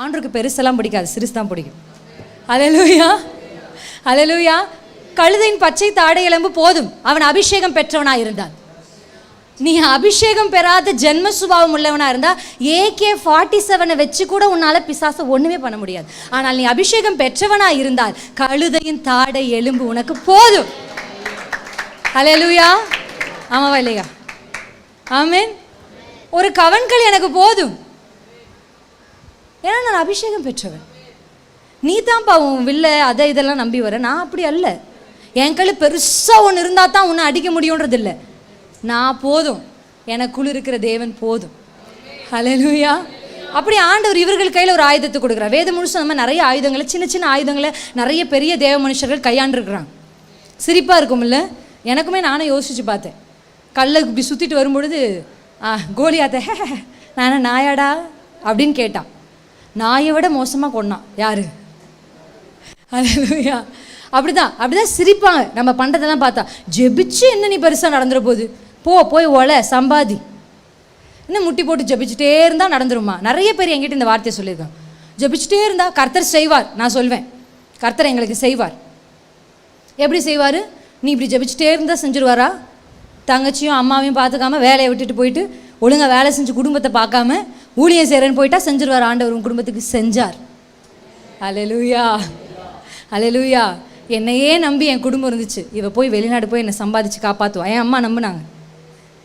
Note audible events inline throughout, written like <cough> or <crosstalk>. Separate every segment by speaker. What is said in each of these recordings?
Speaker 1: ஆண்டுக்கு பெருசெல்லாம் பிடிக்காது சிறுசு தான் பிடிக்கும். அலலூயா அலலூயா கழுதையின் பச்சை தாடை எலும்பு போதும். அவன் அபிஷேகம் பெற்றவனா இருந்தான். நீ அபிஷேகம் பெறாத ஜென்ம சுபாவம் உள்ளவனாக இருந்தால் ஏகே ஃபார்ட்டி செவனை வச்சு கூட உன்னால் பிசாசை ஒன்றுமே பண்ண முடியாது. ஆனால் நீ அபிஷேகம் பெற்றவனா இருந்தால் கழுதையின் தாடை எலும்பு உனக்கு போதும். அலலூயா ஆமாவா இல்லையா? ஆமென். ஒரு கவன்கள் எனக்கு போதும். ஏன்னா நான் அபிஷேகம் பெற்றவன். நீ தான்ப்பா உன் வில்ல அதை இதெல்லாம் நம்பி வர. நான் அப்படி அல்ல. என் கையில் பெருசாக ஒன்று இருந்தால் தான் உன்னை அடிக்க முடியுன்றது இல்லை. நான் போதும். எனக்குள் இருக்கிற தேவன் போதும். ஹலலூயா அப்படி ஆண்டவர் இவர்கள் கையில் ஒரு ஆயுதத்தை கொடுக்குறார். வேத முழுசும் நம்ம நிறைய ஆயுதங்களை சின்ன சின்ன ஆயுதங்களை நிறைய பெரிய தேவ மனுஷர்கள் கையாண்டுருக்குறாங்க. சிரிப்பாக இருக்கும்ல? எனக்குமே நானும் யோசிச்சு பார்த்தேன். கல்லை இப்படி சுற்றிட்டு வரும்பொழுது ஆ கோலியாத்த <laughs> நானே நாயாடா? அப்படின்னு கேட்டான். நாயை விட மோசமாக கொண்டான் யார்? அதுலையா அப்படிதான். அப்படிதான் சிரிப்பாங்க. நம்ம பண்ணுறதெல்லாம் பார்த்தா ஜெபிச்சு என்ன நீ பெருசாக நடந்துட போகுது? போ போய் ஒலை சம்பாதி. இன்னும் முட்டி போட்டு ஜெபிச்சுட்டே இருந்தால் நடந்துருமா? நிறைய பேர் என்கிட்ட இந்த வார்த்தையை சொல்லியிருக்காங்க. ஜெபிச்சுட்டே இருந்தால் கர்த்தர் செய்வார். நான் சொல்வேன். கர்த்தர் எங்களுக்கு செய்வார். எப்படி செய்வார்? நீ இப்படி ஜெபிச்சுட்டே இருந்தால் செஞ்சுருவாரா? தங்கச்சியும் அம்மாவையும் பார்த்துக்காம வேலையை விட்டுட்டு போயிட்டு ஒழுங்காக வேலை செஞ்சு குடும்பத்தை பார்க்காம ஊழியம் செய்கிறேன்னு போயிட்டா செஞ்சிருவார் ஆண்டவர் உன் குடும்பத்துக்கு செஞ்சார். அலலூயா அலலூயா என்னையே நம்பி என் குடும்பம் இருந்துச்சு. இவ போய் வெளிநாடு போய் என்னை சம்பாதிச்சு காப்பாற்றுவா என் அம்மா நம்பினாங்க.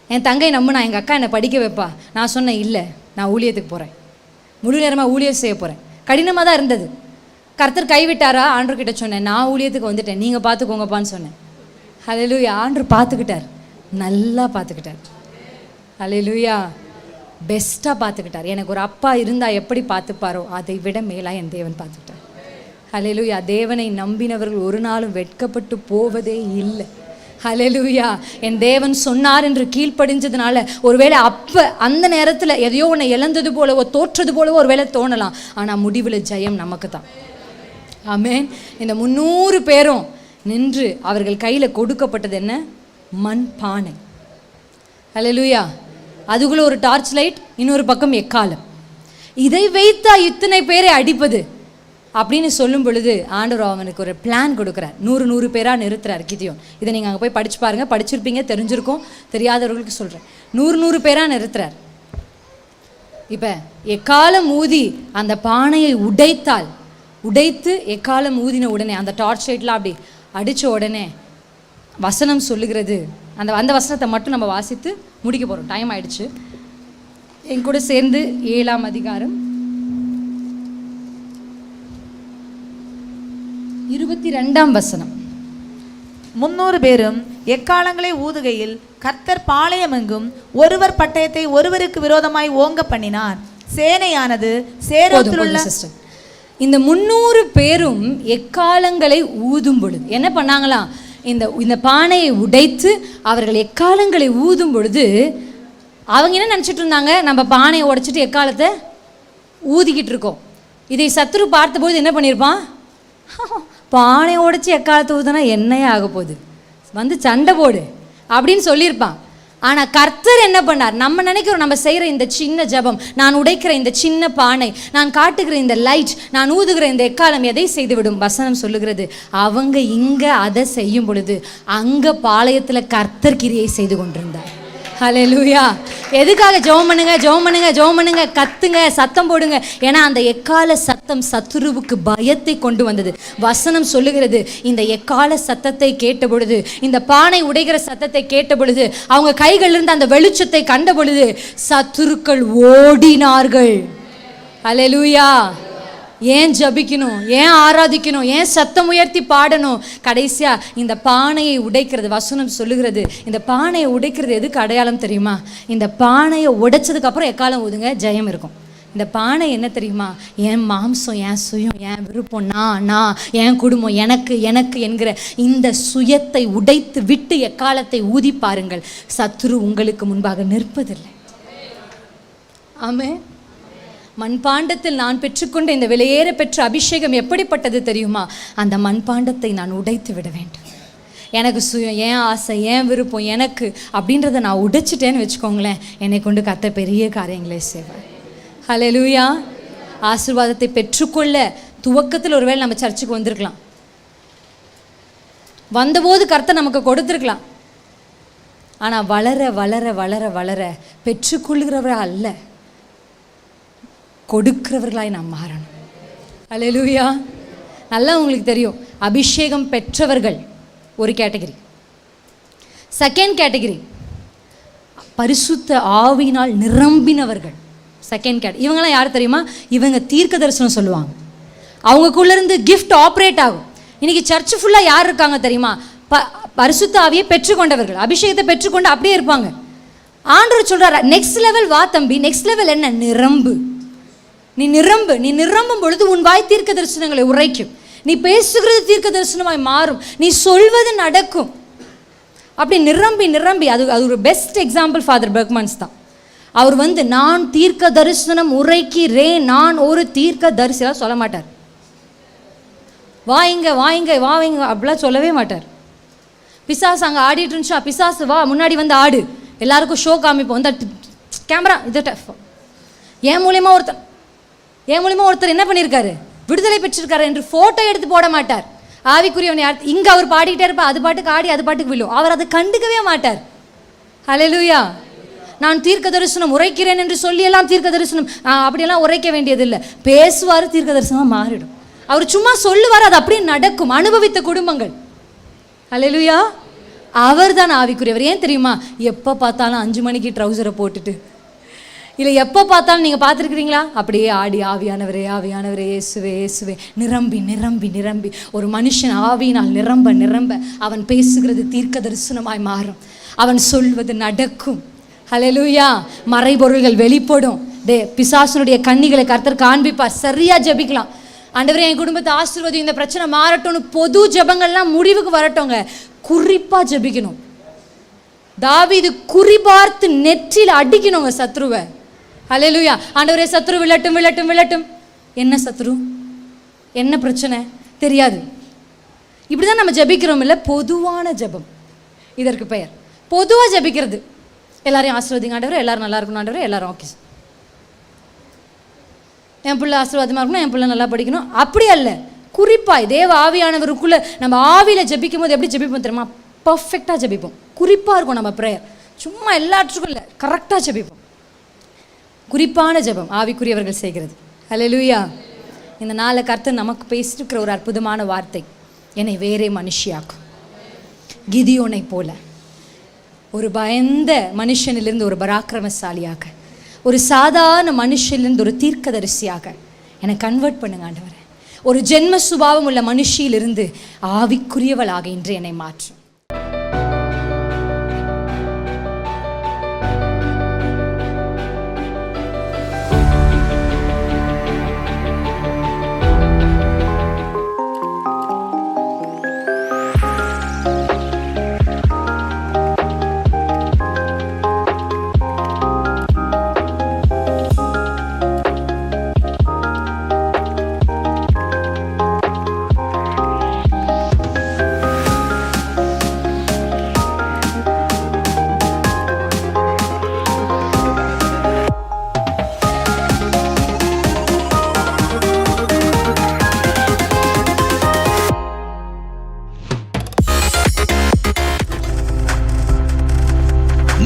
Speaker 1: என் தங்கை நம்பினா எங்கள் அக்கா என்னை படிக்க வைப்பா. நான் சொன்னேன் இல்லை நான் ஊழியத்துக்கு போகிறேன் முழு நேரமாக ஊழியம் செய்ய போகிறேன் கடினமாக தான் இருந்தது. கர்த்தர் கைவிட்டாரா? ஆண்டர்கிட்ட சொன்னேன் நான் ஊழியத்துக்கு வந்துட்டேன். நீங்கள் பார்த்துக்கோங்கப்பான்னு சொன்னேன். ஹalleluya ஆண்டர் பார்த்துக்கிட்டார் நல்லா பார்த்துக்கிட்டார் ஹalleluya பெஸ்ட்டாக பார்த்துக்கிட்டார். எனக்கு ஒரு அப்பா இருந்தால் எப்படி பார்த்துப்பாரோ அதை விட மேலாக என் தேவன் பார்த்துக்கிட்டார். ஹலெலுயா தேவனை நம்பினவர்கள் ஒரு நாளும் வெட்கப்பட்டு போவதே இல்லை. ஹலெலுயா என் தேவன் சொன்னார் என்று கீழ்ப்படிஞ்சதுனால ஒருவேளை அப்போ அந்த நேரத்தில் எதையோ ஒன்று இழந்தது போலவோ தோற்றது போலவோ ஒருவேளை தோணலாம். ஆனால் முடிவில் ஜெயம் நமக்கு தான். ஆமேன் இந்த முந்நூறு பேரும் நின்று அவர்கள் கையில் கொடுக்கப்பட்டது என்ன? மண் பானை ஹலெலுயா அதுக்குள்ளே ஒரு டார்ச் லைட் இன்னொரு பக்கம் எக்காலம். இதை வைத்தா இத்தனை பேரை அடிப்பது? அப்படின்னு சொல்லும் பொழுது ஆண்டவர் அவனுக்கு ஒரு பிளான் கொடுக்குறார். நூறு நூறு பேராக நிறுத்துறார் கிதியோன். இதை நீங்கள் அங்கே போய் படிச்சு பாருங்க. படிச்சிருப்பீங்க தெரிஞ்சிருக்கும் தெரியாதவர்களுக்கு சொல்கிறேன் நூறு நூறு பேராக நிறுத்துறார். இப்போ எக்காலம் ஊதி அந்த பானையை உடைத்தால் உடைத்து எக்காலம் ஊதின உடனே அந்த டார்ச் லைட்லாம் அப்படி அடித்த உடனே வசனம் சொல்லுகிறது. அந்த அந்த வசனத்தை மட்டும் நம்ம வாசித்து முடிக்க போகிறோம் டைம் ஆயிடுச்சு. என் கூட சேர்ந்து ஏழாம் அதிகாரம். இருபத்தி ரெண்டாம் வசனம்.
Speaker 2: முன்னூறு பேரும் எக்காலங்களை ஊதுகையில் கர்த்தர் பாளையமெங்கும் ஒருவர் பட்டயத்தை ஒருவருக்கு விரோதமாய் ஓங்க பண்ணினார். சேனையானது
Speaker 1: போதும்
Speaker 2: சேரத்தில் உள்ள
Speaker 1: போதும் சிஸ்டர் இந்த முந்நூறு பேரும் எக்காலங்களை ஊதும் பொழுது என்ன பண்ணாங்களாம்? இந்த இந்த பானையை உடைத்து அவர்கள் எக்காலங்களை ஊதும் பொழுது அவங்க என்ன நினச்சிட்டு இருந்தாங்க? நம்ம பானையை உடைச்சிட்டு எக்காலத்தை ஊதிக்கிட்டு இருக்கோம். இதை சத்துரு பார்த்தபோது என்ன பண்ணியிருப்பான் <laughs> பானையை உடைச்சி எக்காலத்தை ஊதுனா என்னையே ஆக போகுது வந்து சண்டை போடு அப்படின்னு சொல்லியிருப்பான். ஆனால் கர்த்தர் என்ன பண்ணார்? நம்ம நினைக்கிறோம் நம்ம செய்கிற இந்த சின்ன ஜெபம் நான் உடைக்கிற இந்த சின்ன பானை நான் காட்டுகிற இந்த லைட் நான் ஊதுகிற இந்த எக்காலம் எதை செய்துவிடும்? வசனம் சொல்லுகிறது அவங்க இங்கே அதை செய்யும் பொழுது அங்கே பாளையத்தில் கர்த்தர் கிரியை செய்து கொண்டிருந்தார். ஹalleluya எதுக்காக ஜெபம் பண்ணுங்க ஜெபம் பண்ணுங்க ஜெபம் பண்ணுங்க? கத்துங்க சத்தம் போடுங்க. ஏன்னா அந்த எக்கால சத்தம் சத்துருவுக்கு பயத்தை கொண்டு வந்தது. வசனம் சொல்லுகிறது இந்த எக்கால சத்தத்தை கேட்ட பொழுது இந்த பானை உடைகிற சத்தத்தை கேட்ட பொழுது அவங்க கைகளிலிருந்து அந்த வெளிச்சத்தை கண்ட பொழுது சத்துருக்கள் ஓடினார்கள். ஹalleluya ஏன் ஜபிக்கணும்? ஏன் ஆராதிக்கணும்? ஏன் சத்தம் உயர்த்தி பாடணும்? கடைசியா இந்த பானையை உடைக்கிறது வசனம் சொல்லுகிறது. இந்த பானையை உடைக்கிறது எதுக்கு அடையாளம் தெரியுமா? இந்த பானையை உடைச்சதுக்கு அப்புறம் எக்காலம் ஊதுங்க ஜெயம் இருக்கும். இந்த பானை என்ன தெரியுமா? என் மாம்சம் என் சுயம் என் விருப்பம் நான் நான் என் குடும்பம் எனக்கு எனக்கு என்கிற இந்த சுயத்தை உடைத்து விட்டு எக்காலத்தை ஊதி பாருங்கள். சத்ரு உங்களுக்கு முன்பாக நிற்பதில்லை. ஆமே மண்பாண்டத்தில் நான் பெற்றுக்கொண்ட இந்த விலையேற பெற்ற அபிஷேகம் எப்படிப்பட்டது தெரியுமா? அந்த மண்பாண்டத்தை நான் உடைத்து விட வேண்டும். எனக்கு சுயம் ஏன் ஆசை ஏன் விருப்பம் எனக்கு அப்படின்றத நான் உடைச்சிட்டேன்னு வச்சுக்கோங்களேன். என்னை கொண்டு கத்த பெரிய காரியங்களே செய்வேன் ஹலோ லூயா ஆசீர்வாதத்தை பெற்றுக்கொள்ள துவக்கத்தில் ஒருவேளை நம்ம சர்ச்சுக்கு வந்திருக்கலாம். வந்தபோது கர்த்தை நமக்கு கொடுத்துருக்கலாம். ஆனால் வளர வளர வளர வளர பெற்றுக்கொள்கிறவரா அல்ல. கொடுக்கிறவர்களாய் நாம் மாறணும். அல்லேலூயா நல்லா உங்களுக்கு தெரியும். அபிஷேகம் பெற்றவர்கள் ஒரு கேட்டகரி செகண்ட் கேட்டகரி பரிசுத்த ஆவியினால் நிரம்பினவர்கள். செகண்ட் கேட் இவங்கெல்லாம் யார் தெரியுமா? இவங்க தீர்க்க தரிசனம் சொல்லுவாங்க. அவங்கக்குள்ளேருந்து கிஃப்ட் ஆப்ரேட் ஆகும். இன்னைக்கு சர்ச் ஃபுல்லாக யார் இருக்காங்க தெரியுமா? ப பரிசுத்த ஆவியை பெற்றுக்கொண்டவர்கள். அபிஷேகத்தை பெற்றுக்கொண்டு அப்படியே இருப்பாங்க. ஆண்டவர் சொல்கிறார் நெக்ஸ்ட் லெவல் வா தம்பி நெக்ஸ்ட் லெவல் என்ன? நிரம்பு. நீ நிரம்பு நீ நிரம்பும் பொழுது உன் வாய் தீர்க்க தரிசனங்களை உரைக்கும். நீ பேசுகிறது தீர்க்க தரிசனமாய் மாறும். நீ சொல்வது நடக்கும். அப்படி நிரம்பி நிரம்பி அது அது ஒரு பெஸ்ட் எக்ஸாம்பிள் ஃபாதர் பெர்க்மன்ஸ் தான். அவர் வந்து நான் தீர்க்க தரிசனம் உரைக்கிறேன். நான் ஒரு தீர்க்க தரிசனம் சொல்ல மாட்டார். வாங்க வாங்க வாங்க அப்படிலாம் சொல்லவே மாட்டார். பிசாசு அங்கே ஆடிட்டு இருந்துச்சா? பிசாசு வா முன்னாடி வந்து ஆடு. எல்லாருக்கும் ஷோ காமிப்போம். இந்த கேமரா இது என் மூலியமா ஒருத்தர் என் மூலியமாக ஒருத்தர் என்ன பண்ணியிருக்காரு விடுதலை பெற்றிருக்காரு என்று ஃபோட்டோ எடுத்து போட மாட்டார். ஆவிக்குரியவன் யார்? இங்கே அவர் பாடிக்கிட்டே இருப்பா அது பாட்டுக்கு ஆடி அது பாட்டுக்கு விழும். அவர் அதை கண்டுக்கவே மாட்டார். அலையலூயா நான் தீர்க்க தரிசனம் உரைக்கிறேன் என்று சொல்லியெல்லாம் தீர்க்க தரிசனம் அப்படியெல்லாம் உரைக்க வேண்டியதில்லை. பேசுவார் தீர்க்க தரிசனமாக மாறிடும். அவர் சும்மா சொல்லுவார் அது அப்படியே நடக்கும். அனுபவித்த குடும்பங்கள். ஹalleluya அவர் தான் ஆவிக்குரியவர். ஏன் தெரியுமா? எப்போ பார்த்தாலும் அஞ்சு மணிக்கு ட்ரௌசரை போட்டுட்டு இல்லை எப்போ பார்த்தாலும் நீங்கள் பார்த்துருக்கிறீங்களா? அப்படியே ஆடி ஆவியானவரே ஆவியானவரே இயேசுவே இயேசுவே. நிரம்பி நிரம்பி நிரம்பி. ஒரு மனுஷன் ஆவியினால் நிரம்ப நிரம்ப அவன் பேசுகிறது தீர்க்க தரிசனமாய் மாறும். அவன் சொல்வது நடக்கும். ஹalleluya மறைபொருள்கள் வெளிப்படும். டே பிசாசனுடைய கண்ணிகளை கர்த்தர் காண்பிப்பார். சரியாக ஜெபிக்கலாம். ஆண்டவரே என் குடும்பத்தை ஆசீர்வதி இந்த பிரச்சனை மாறட்டும்னு பொது ஜெபங்கள்லாம் முடிவுக்கு வரட்டோங்க குறிப்பாக ஜபிக்கணும். ஜெபிக்கணும் இது குறிபார்த்து நெற்றியில் அடிக்கணுங்க சத்ருவை. ஹalleluya ஆண்டவரே சத்ரு விழட்டும் விழட்டும் விழட்டும். என்ன சத்ரு என்ன பிரச்சனை? தெரியாது. இப்படி தான் நம்ம ஜபிக்கிறோம் இல்லை பொதுவான ஜெபம். இதற்கு பெயர். பொதுவாக ஜெபிக்கிறது. எல்லாரையும் ஆசீர்வதிங்க ஆண்டவர். எல்லாரும் நல்லா இருக்கணும் ஆண்டவர். எல்லாரும் ஓகே என் பிள்ளை ஆசீர்வாதமாக இருக்கணும் என் பிள்ளை நல்லா படிக்கணும். அப்படி அல்ல. குறிப்பாய் தேவ ஆவியானவருக்குள்ளே நம்ம ஆவியில் ஜபிக்கும் போது எப்படி ஜபிப்போம் தெரியுமா? பர்ஃபெக்டாக ஜபிப்போம். குறிப்பாக இருக்கும் நம்ம ப்ரேயர் சும்மா எல்லாற்றுக்கும் இல்லை கரெக்டாக ஜெபிப்போம். குறிப்பான ஜெபம் ஆவிக்குரியவர்கள் செய்கிறது. ஹalleluya இந்த நாளை கருத்து நமக்கு பேசியிருக்கிற ஒரு அற்புதமான வார்த்தை. என்னை வேறே மனுஷியாக்கும். கிதியோனை போல. ஒரு பயந்த மனுஷனிலிருந்து ஒரு பராக்கிரமசாலியாக. ஒரு சாதாரண மனுஷனிலிருந்து ஒரு தீர்க்கதரிசியாக. என்னை கன்வெர்ட் பண்ணுங்க ஆண்டவரை. ஒரு ஜென்ம சுபாவம் உள்ள மனுஷியிலிருந்து ஆவிக்குரியவளாக இன்று என்னை மாற்றும்